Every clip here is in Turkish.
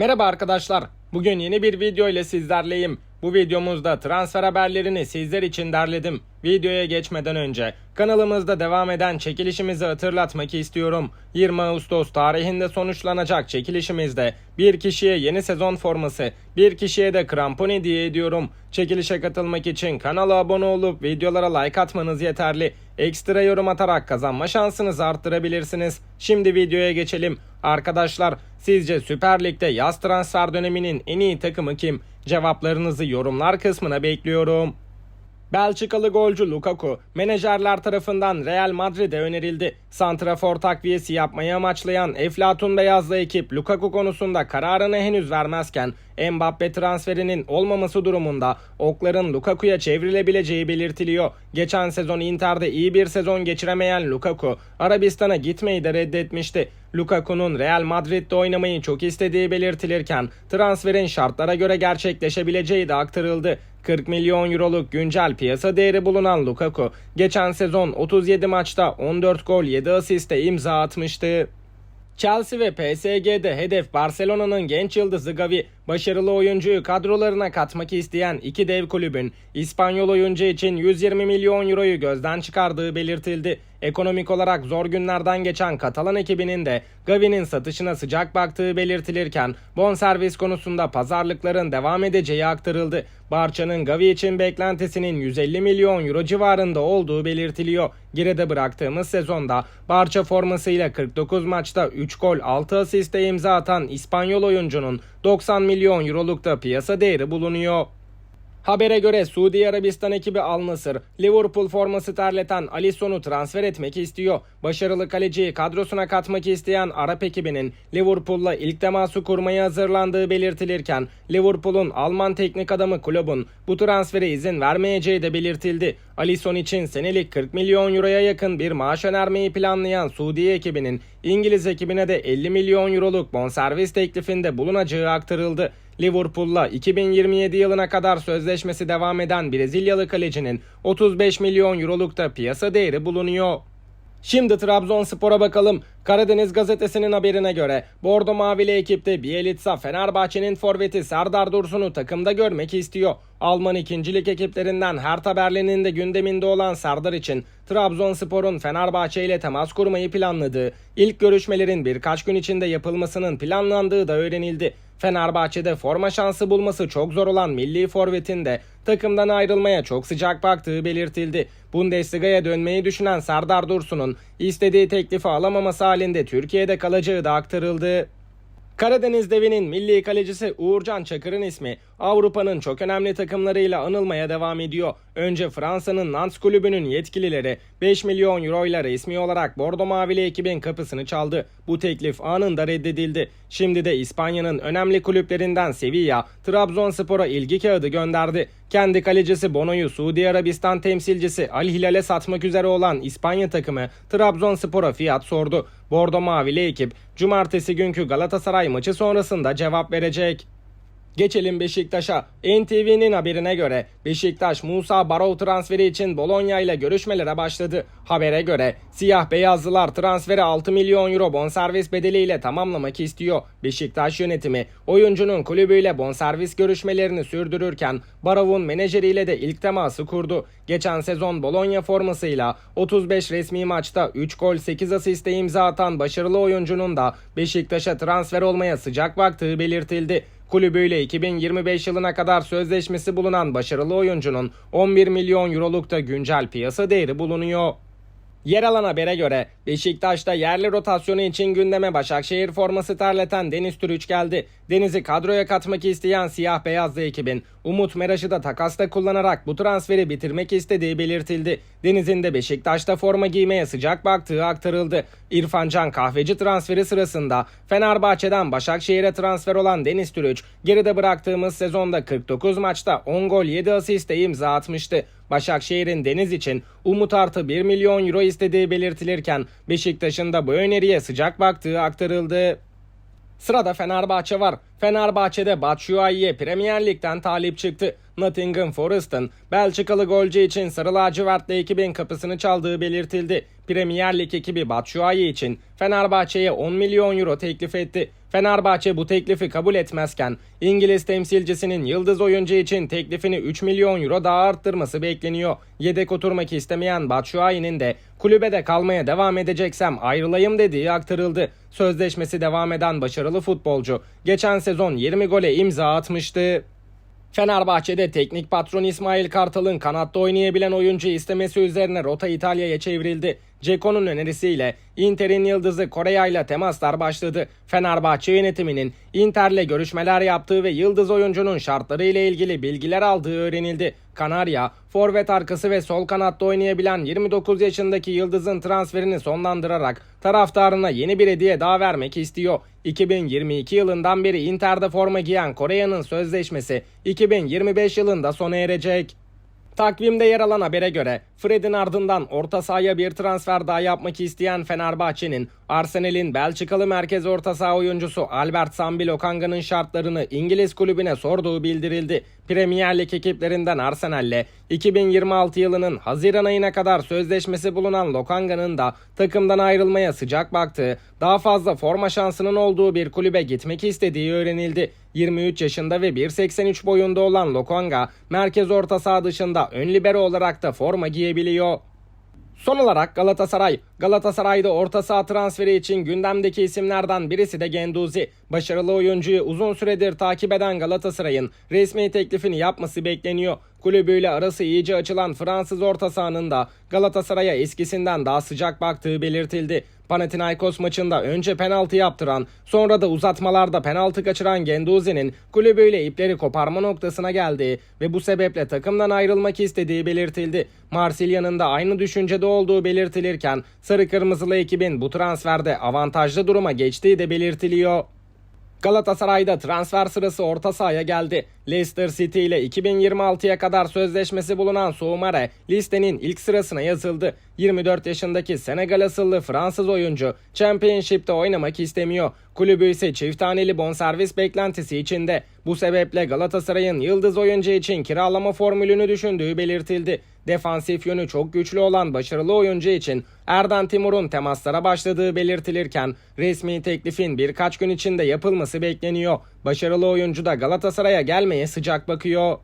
Merhaba arkadaşlar. Bugün yeni bir video ile sizlerleyim. Bu videomuzda transfer haberlerini sizler için derledim. Videoya geçmeden önce kanalımızda devam eden çekilişimizi hatırlatmak istiyorum. 20 Ağustos tarihinde sonuçlanacak çekilişimizde bir kişiye yeni sezon forması, bir kişiye de krampon hediye ediyorum. Çekilişe katılmak için kanala abone olup videolara like atmanız yeterli. Ekstra yorum atarak kazanma şansınızı arttırabilirsiniz. Şimdi videoya geçelim. Arkadaşlar sizce Süper Lig'de yaz transfer döneminin en iyi takımı kim? Cevaplarınızı yorumlar kısmına bekliyorum. Belçikalı golcü Lukaku, menajerler tarafından Real Madrid'e önerildi. Santrafor takviyesi yapmayı amaçlayan Eflatun Beyazlı ekip Lukaku konusunda kararını henüz vermezken Mbappe transferinin olmaması durumunda okların Lukaku'ya çevrilebileceği belirtiliyor. Geçen sezon Inter'de iyi bir sezon geçiremeyen Lukaku, Arabistan'a gitmeyi de reddetmişti. Lukaku'nun Real Madrid'de oynamayı çok istediği belirtilirken transferin şartlara göre gerçekleşebileceği de aktarıldı. 40 milyon euroluk güncel piyasa değeri bulunan Lukaku, geçen sezon 37 maçta 14 gol 7 asiste imza atmıştı. Chelsea ve PSG'de hedef Barcelona'nın genç yıldızı Gavi, başarılı oyuncuyu kadrolarına katmak isteyen iki dev kulübün İspanyol oyuncu için 120 milyon euroyu gözden çıkardığı belirtildi. Ekonomik olarak zor günlerden geçen Katalan ekibinin de Gavi'nin satışına sıcak baktığı belirtilirken bonservis konusunda pazarlıkların devam edeceği aktarıldı. Barça'nın Gavi için beklentisinin 150 milyon euro civarında olduğu belirtiliyor. Geride bıraktığımız sezonda Barça formasıyla 49 maçta 3 gol 6 asiste imza atan İspanyol oyuncunun 90 milyon eurolukta piyasa değeri bulunuyor. Habere göre Suudi Arabistan ekibi Al Nassr, Liverpool forması terleten Alisson'u transfer etmek istiyor. Başarılı kaleciyi kadrosuna katmak isteyen Arap ekibinin Liverpool'la ilk teması kurmaya hazırlandığı belirtilirken Liverpool'un Alman teknik adamı kulübün bu transfere izin vermeyeceği de belirtildi. Alisson için senelik 40 milyon euroya yakın bir maaş önermeyi planlayan Suudi ekibinin İngiliz ekibine de 50 milyon euroluk bonservis teklifinde bulunacağı aktarıldı. Liverpool'la 2027 yılına kadar sözleşmesi devam eden Brezilyalı kalecinin 35 milyon eurolukta piyasa değeri bulunuyor. Şimdi Trabzonspor'a bakalım. Karadeniz gazetesinin haberine göre Bordo Mavili ekipte Bielitsa Fenerbahçe'nin forveti Serdar Dursun'u takımda görmek istiyor. Alman ikincilik ekiplerinden Hertha Berlin'in de gündeminde olan Serdar için Trabzonspor'un Fenerbahçe ile temas kurmayı planladığı, ilk görüşmelerin birkaç gün içinde yapılmasının planlandığı da öğrenildi. Fenerbahçe'de forma şansı bulması çok zor olan milli forvetin de takımdan ayrılmaya çok sıcak baktığı belirtildi. Bundesliga'ya dönmeyi düşünen Serdar Dursun'un istediği teklifi alamaması halinde Türkiye'de kalacağı da aktarıldı. Karadeniz devinin milli kalecisi Uğurcan Çakır'ın ismi Avrupa'nın çok önemli takımlarıyla anılmaya devam ediyor. Önce Fransa'nın Nantes kulübünün yetkilileri 5 milyon euro ile resmi olarak Bordo Mavili ekibin kapısını çaldı. Bu teklif anında reddedildi. Şimdi de İspanya'nın önemli kulüplerinden Sevilla, Trabzonspor'a ilgi kağıdı gönderdi. Kendi kalecisi Bono'yu Suudi Arabistan temsilcisi Al Hilal'e satmak üzere olan İspanya takımı Trabzonspor'a fiyat sordu. Bordo Mavili ekip cumartesi günkü Galatasaray maçı sonrasında cevap verecek. Geçelim Beşiktaş'a. NTV'nin haberine göre Beşiktaş Musa Barov transferi için Bologna ile görüşmelere başladı. Habere göre siyah beyazlılar transferi 6 milyon euro bonservis bedeliyle tamamlamak istiyor. Beşiktaş yönetimi oyuncunun kulübüyle bonservis görüşmelerini sürdürürken Barov'un menajeriyle de ilk teması kurdu. Geçen sezon Bologna formasıyla 35 resmi maçta 3 gol 8 asiste imza atan başarılı oyuncunun da Beşiktaş'a transfer olmaya sıcak baktığı belirtildi. Kulübüyle 2025 yılına kadar sözleşmesi bulunan başarılı oyuncunun 11 milyon eurolukta güncel piyasa değeri bulunuyor. Yer alan habere göre Beşiktaş'ta yerli rotasyonu için gündeme Başakşehir forması terleten Deniz Türüç geldi. Deniz'i kadroya katmak isteyen siyah beyazlı ekibin Umut Meraş'ı da takasta kullanarak bu transferi bitirmek istediği belirtildi. Deniz'in de Beşiktaş'ta forma giymeye sıcak baktığı aktarıldı. İrfan Can Kahveci transferi sırasında Fenerbahçe'den Başakşehir'e transfer olan Deniz Türüç geride bıraktığımız sezonda 49 maçta 10 gol 7 asiste imza atmıştı. Başakşehir'in Deniz için Umut artı 1 milyon euro istediği belirtilirken Beşiktaş'ın da bu öneriye sıcak baktığı aktarıldı. Sırada Fenerbahçe var. Fenerbahçe'de Batshuayi'ye Premier Lig'den talip çıktı. Nottingham Forest'ın Belçikalı golcü için Sarı Lacivert'le ekibin kapısını çaldığı belirtildi. Premier Lig ekibi Batshuayi için Fenerbahçe'ye 10 milyon euro teklif etti. Fenerbahçe bu teklifi kabul etmezken İngiliz temsilcisinin yıldız oyuncu için teklifini 3 milyon euro daha arttırması bekleniyor. Yedek oturmak istemeyen Batshuayi'nin de kulübede kalmaya devam edeceksem ayrılayım dediği aktarıldı. Sözleşmesi devam eden başarılı futbolcu geçen sezon 20 gole imza atmıştı. Fenerbahçe'de teknik patron İsmail Kartal'ın kanatta oynayabilen oyuncu istemesi üzerine rota İtalya'ya çevrildi. Ceko'nun önerisiyle Inter'in yıldızı Koreya ile temaslar başladı. Fenerbahçe yönetiminin Inter'le görüşmeler yaptığı ve yıldız oyuncunun şartları ile ilgili bilgiler aldığı öğrenildi. Kanarya, forvet arkası ve sol kanatta oynayabilen 29 yaşındaki yıldızın transferini sonlandırarak taraftarına yeni bir hediye daha vermek istiyor. 2022 yılından beri Inter'de forma giyen Kore'nin sözleşmesi 2025 yılında sona erecek. Takvimde yer alan habere göre Fred'in ardından orta sahaya bir transfer daha yapmak isteyen Fenerbahçe'nin Arsenal'in Belçikalı merkez orta saha oyuncusu Albert Sambi Lokanga'nın şartlarını İngiliz kulübüne sorduğu bildirildi. Premier Lig ekiplerinden Arsenal'le 2026 yılının Haziran ayına kadar sözleşmesi bulunan Lokanga'nın da takımdan ayrılmaya sıcak baktığı, daha fazla forma şansının olduğu bir kulübe gitmek istediği öğrenildi. 23 yaşında ve 1.83 boyunda olan Lokanga, merkez orta saha dışında ön libero olarak da forma giyebiliyor. Son olarak Galatasaray. Galatasaray'da orta saha transferi için gündemdeki isimlerden birisi de Genduzi. Başarılı oyuncuyu uzun süredir takip eden Galatasaray'ın resmi teklifini yapması bekleniyor. Kulübüyle arası iyice açılan Fransız orta sahanın da Galatasaray'a eskisinden daha sıcak baktığı belirtildi. Panathinaikos maçında önce penaltı yaptıran, sonra da uzatmalarda penaltı kaçıran Genduzi'nin kulübüyle ipleri koparma noktasına geldiği ve bu sebeple takımdan ayrılmak istediği belirtildi. Marsilya'nın da aynı düşüncede olduğu belirtilirken sarı kırmızılı ekibin bu transferde avantajlı duruma geçtiği de belirtiliyor. Galatasaray'da transfer sırası orta sahaya geldi. Leicester City ile 2026'ya kadar sözleşmesi bulunan Soumare listenin ilk sırasına yazıldı. 24 yaşındaki Senegal asıllı Fransız oyuncu Championship'te oynamak istemiyor. Kulübü ise çift taneli bonservis beklentisi içinde. Bu sebeple Galatasaray'ın yıldız oyuncu için kiralama formülünü düşündüğü belirtildi. Defansif yönü çok güçlü olan başarılı oyuncu için Erdan Timur'un temaslara başladığı belirtilirken resmi teklifin birkaç gün içinde yapılması bekleniyor. Başarılı oyuncu da Galatasaray'a gelmeye sıcak bakıyor.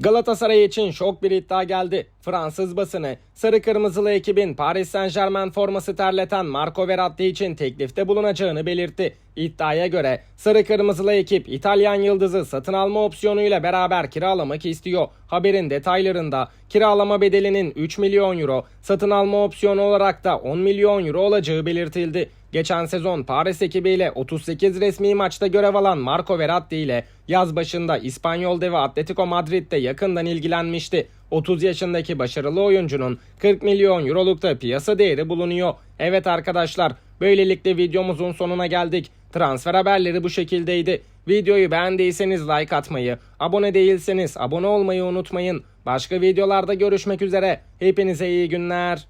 Galatasaray için şok bir iddia geldi. Fransız basını sarı kırmızılı ekibin Paris Saint Germain forması terleten Marco Verratti için teklifte bulunacağını belirtti. İddiaya göre sarı kırmızılı ekip İtalyan yıldızı satın alma opsiyonuyla beraber kiralamak istiyor. Haberin detaylarında kiralama bedelinin 3 milyon euro, satın alma opsiyonu olarak da 10 milyon euro olacağı belirtildi. Geçen sezon Paris ekibiyle 38 resmi maçta görev alan Marco Verratti ile yaz başında İspanyol devi Atletico Madrid'de yakından ilgilenmişti. 30 yaşındaki başarılı oyuncunun 40 milyon eurolukta piyasa değeri bulunuyor. Evet arkadaşlar böylelikle videomuzun sonuna geldik. Transfer haberleri bu şekildeydi. Videoyu beğendiyseniz like atmayı, abone değilseniz abone olmayı unutmayın. Başka videolarda görüşmek üzere. Hepinize iyi günler.